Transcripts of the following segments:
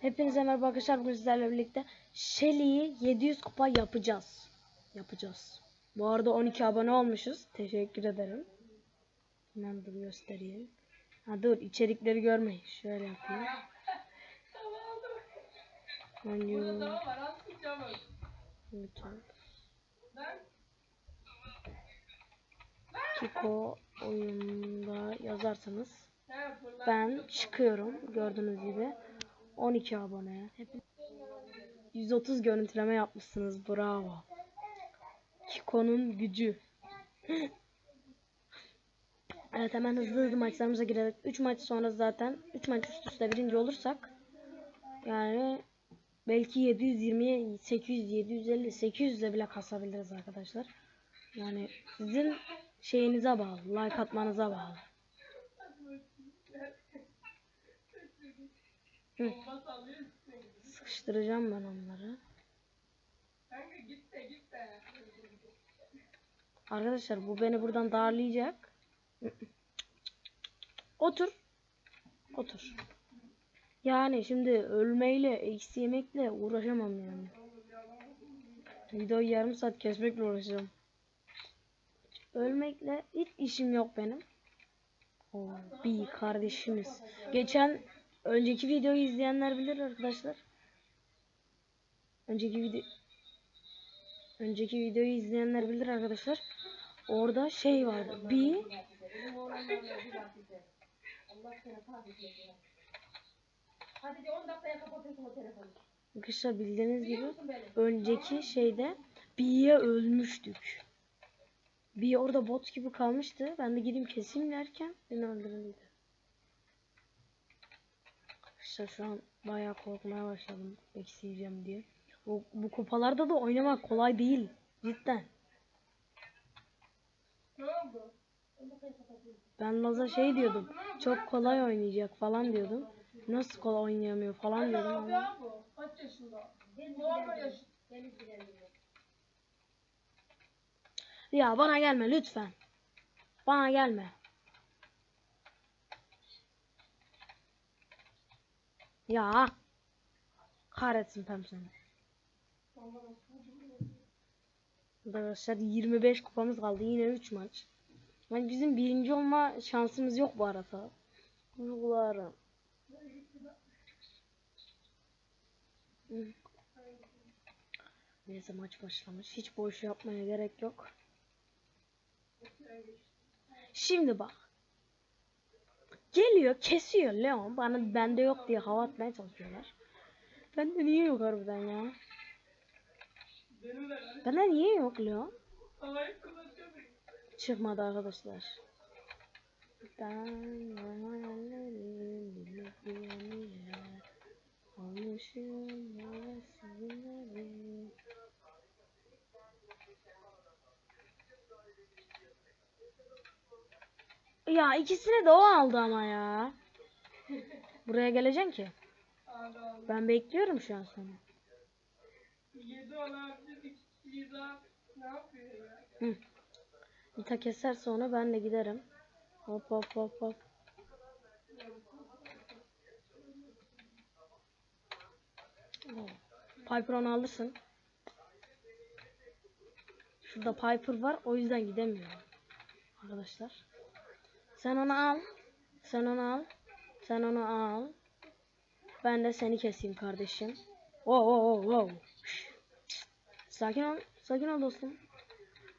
Hepinize merhaba arkadaşlar. Bugün sizlerle birlikte Shelly'yi 700 kupa yapacağız. Yapacağız. Bu arada 12 abone olmuşuz. Teşekkür ederim. Hemen dur göstereyim. Ha dur içerikleri görmeyin. Şöyle yapayım. YouTube. Kiko oyunda yazarsanız ben çıkıyorum gördüğünüz gibi 12 abone. Hep- 130 görüntüleme yapmışsınız. Bravo. Kiko'nun gücü. evet hemen hızlı hızlı maçlarımıza girelim. 3 maç sonra zaten 3 maç üst üste birinci olursak yani belki 720'ye 800 750 800'e bile kasabiliriz arkadaşlar. Yani sizin şeyinize bağlı, like atmanıza bağlı. Sıkıştıracağım ben onları. Arkadaşlar bu beni buradan darlayacak. Otur. Otur. Yani şimdi ölmeyle, eksi yemekle uğraşamam yani. Videoyu yarım saat kesmekle uğraşacağım. Ölmekle hiç işim yok benim. Oo, bir kardeşimiz. Geçen önceki videoyu izleyenler bilir arkadaşlar. Önceki video önceki videoyu izleyenler bilir arkadaşlar. Orada şey vardı. Bir Hadi de 10 dakikaya kapatıyorsun o telefonu. arkadaşlar bildiğiniz gibi önceki şeyde B'ye ölmüştük. B orada bot gibi kalmıştı. Ben de gideyim keseyim derken beni öldürüldü. Arkadaşlar şu an bayağı korkmaya başladım. Eksiyeceğim diye. Bu, bu kupalarda da oynamak kolay değil. Cidden. Ne oldu? 10 dakikaya kapatıyorsun. Ben Laz'a şey diyordum. Çok kolay oynayacak falan diyordum. Nasıl kolay oynayamıyor falan diyordum ama. Kaç yaşında? Ya bana gelme lütfen. Bana gelme. Ya. Kahretsin pem seni. Arkadaşlar 25 kupamız kaldı. Yine 3 maç. Yani bizim birinci olma şansımız yok bu arada. Duygularım. Neyse maç başlamış. Hiç boş yapmaya gerek yok. Şimdi bak. Geliyor kesiyor Leon. Bana bende yok diye hava atmaya çalışıyorlar. Bende niye yok harbiden ya? Bende niye yok Leon? Çıkmadı arkadaşlar. Ben Ya ikisini de o aldı ama ya. Buraya geleceksin ki. Ben bekliyorum şu an seni. 7 olabilir. 2 kişiyi daha. Ne yapıyor ya? Hı. Nita keser sonra ben de giderim. Hop hop hop hop. Piper onu alırsın. Şurada Piper var o yüzden gidemiyorum. Arkadaşlar. Sen onu al. Sen onu al. Sen onu al. Ben de seni keseyim kardeşim. Oh oh oh. Şş. Sakin ol. Sakin ol dostum.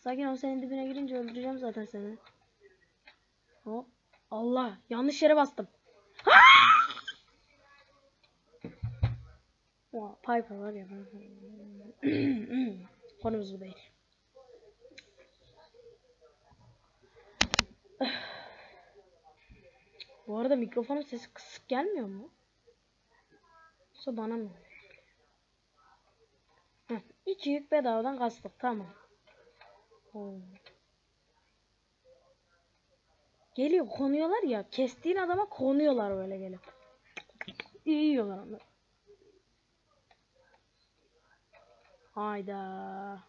Sakin ol senin dibine girince öldüreceğim zaten seni. Hop. Allah yanlış yere bastım. Oha, Piper var ya. Konumuz bu değil. Bu arada mikrofonun sesi kısık gelmiyor mu? Yoksa bana mı? Heh, iki yük bedavadan kastık tamam. Oo. Geliyor konuyorlar ya kestiğin adama konuyorlar böyle gelip. İyi yiyorlar onları. Hayda.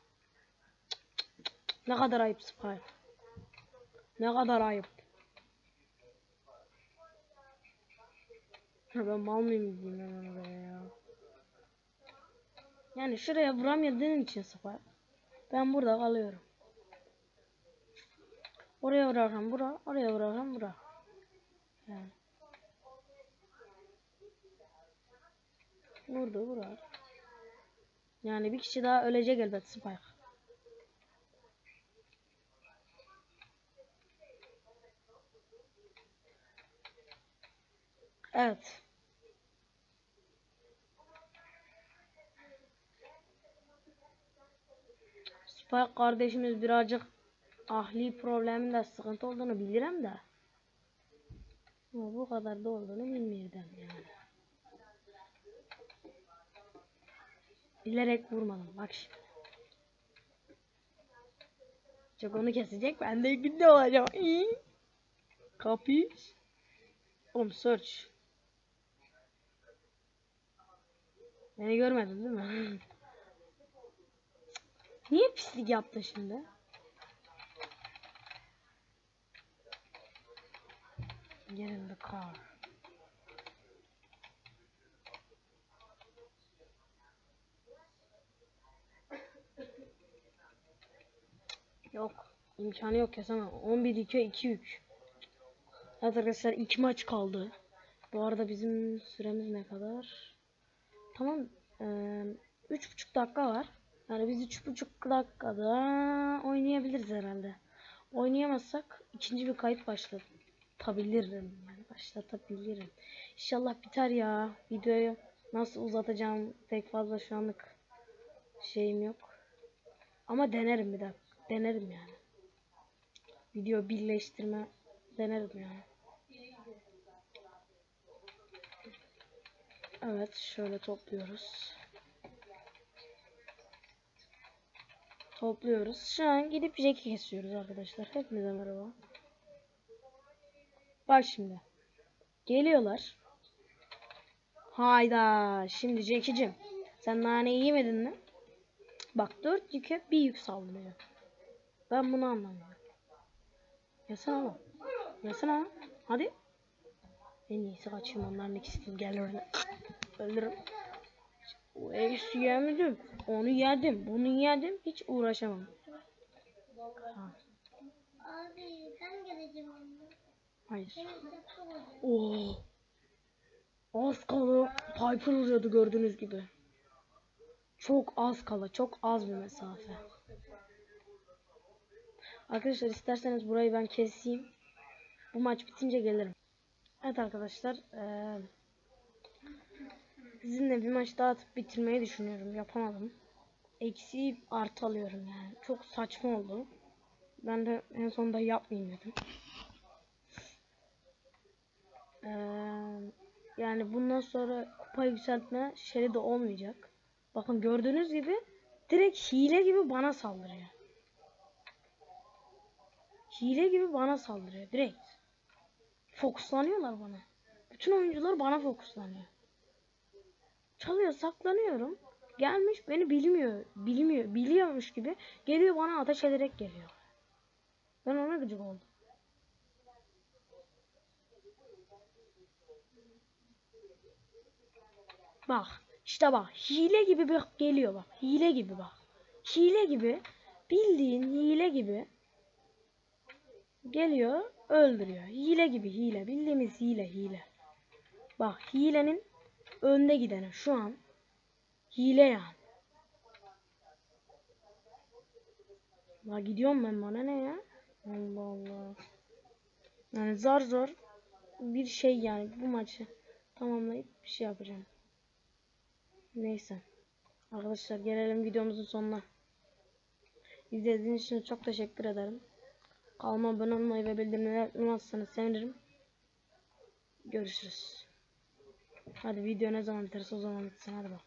Ne kadar ayıp Spy. Ne kadar ayıp. Ha, ben mal mıyım ben ona be. Yani şuraya vuramadığın için Spike. Ben burada kalıyorum. Oraya vurarım bura, oraya vurarım bura. Yani. Vurdu vurar. Yani bir kişi daha ölecek elbet Spike. Evet. Spike kardeşimiz birazcık ahli probleminde sıkıntı olduğunu bilirim de. Ama bu kadar da olduğunu bilmiyordum yani. Bilerek vurmadım bak şimdi. Çok onu kesecek ben de günde olacağım. İyi. Kapış. Oğlum search. Beni görmedin değil mi? Niye pislik yaptın şimdi? Get in the car. Yok. imkanı yok kesemem. 11 2 2 3. Evet arkadaşlar iki maç kaldı. Bu arada bizim süremiz ne kadar? Tamam. Ee, üç buçuk dakika var. Yani biz üç buçuk dakikada oynayabiliriz herhalde. Oynayamazsak ikinci bir kayıt başlatabilirim. Yani başlatabilirim. İnşallah biter ya. Videoyu nasıl uzatacağım pek fazla şu anlık şeyim yok. Ama denerim bir dakika. Denerim yani. Video birleştirme denerim yani. Evet şöyle topluyoruz. Topluyoruz. Şu an gidip Jack'i kesiyoruz arkadaşlar. Hepinize merhaba. Bak şimdi. Geliyorlar. Hayda. Şimdi Jack'icim. Sen naneyi yemedin mi? Bak dört yüke bir yük sallıyor. Ben bunu anlamıyorum. Yasana bak. Yasana. Hadi. En iyisi kaçayım onların ikisini gel orada. Öldürürüm. O eksi yemedim. Onu yedim. Bunu yedim. Hiç uğraşamam. Ha, Abi ben geleceğim onunla. hayır. Oo. Az kala Piper vuruyordu gördüğünüz gibi. Çok az kala. Çok az bir mesafe. Arkadaşlar isterseniz burayı ben keseyim. Bu maç bitince gelirim. Evet arkadaşlar. eee sizinle bir maç daha atıp bitirmeyi düşünüyorum. Yapamadım. Eksi artı alıyorum yani. Çok saçma oldu. Ben de en sonunda yapmayayım dedim. Eee, yani bundan sonra kupa yükseltme şeyi de olmayacak. Bakın gördüğünüz gibi direkt hile gibi bana saldırıyor. Hile gibi bana saldırıyor direkt. Fokuslanıyorlar bana. Bütün oyuncular bana fokuslanıyor. Çalıyor saklanıyorum. Gelmiş beni bilmiyor. Bilmiyor. Biliyormuş gibi geliyor bana ateş ederek geliyor. Ben ona gıcık oldum. Bak işte bak hile gibi bir geliyor bak hile gibi bak hile gibi bildiğin hile gibi geliyor öldürüyor hile gibi hile bildiğimiz hile hile bak hilenin önde gideni şu an hile yani La gidiyorum ben bana ne ya Allah Allah yani zar zor bir şey yani bu maçı tamamlayıp bir şey yapacağım Neyse. Arkadaşlar gelelim videomuzun sonuna. İzlediğiniz için çok teşekkür ederim. Kanalıma abone olmayı ve bildirimleri açmazsanız sevinirim. Görüşürüz. Hadi video ne zaman biterse o zaman bitsin. Hadi bak.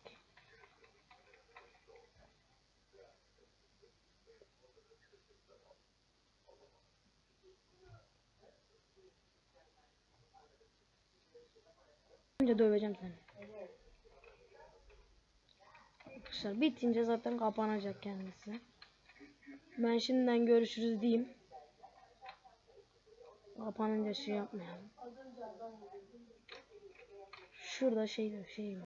Önce döveceğim seni. Arkadaşlar bitince zaten kapanacak kendisi. Ben şimdiden görüşürüz diyeyim. Kapanınca şey yapmayalım. Şurada şey şey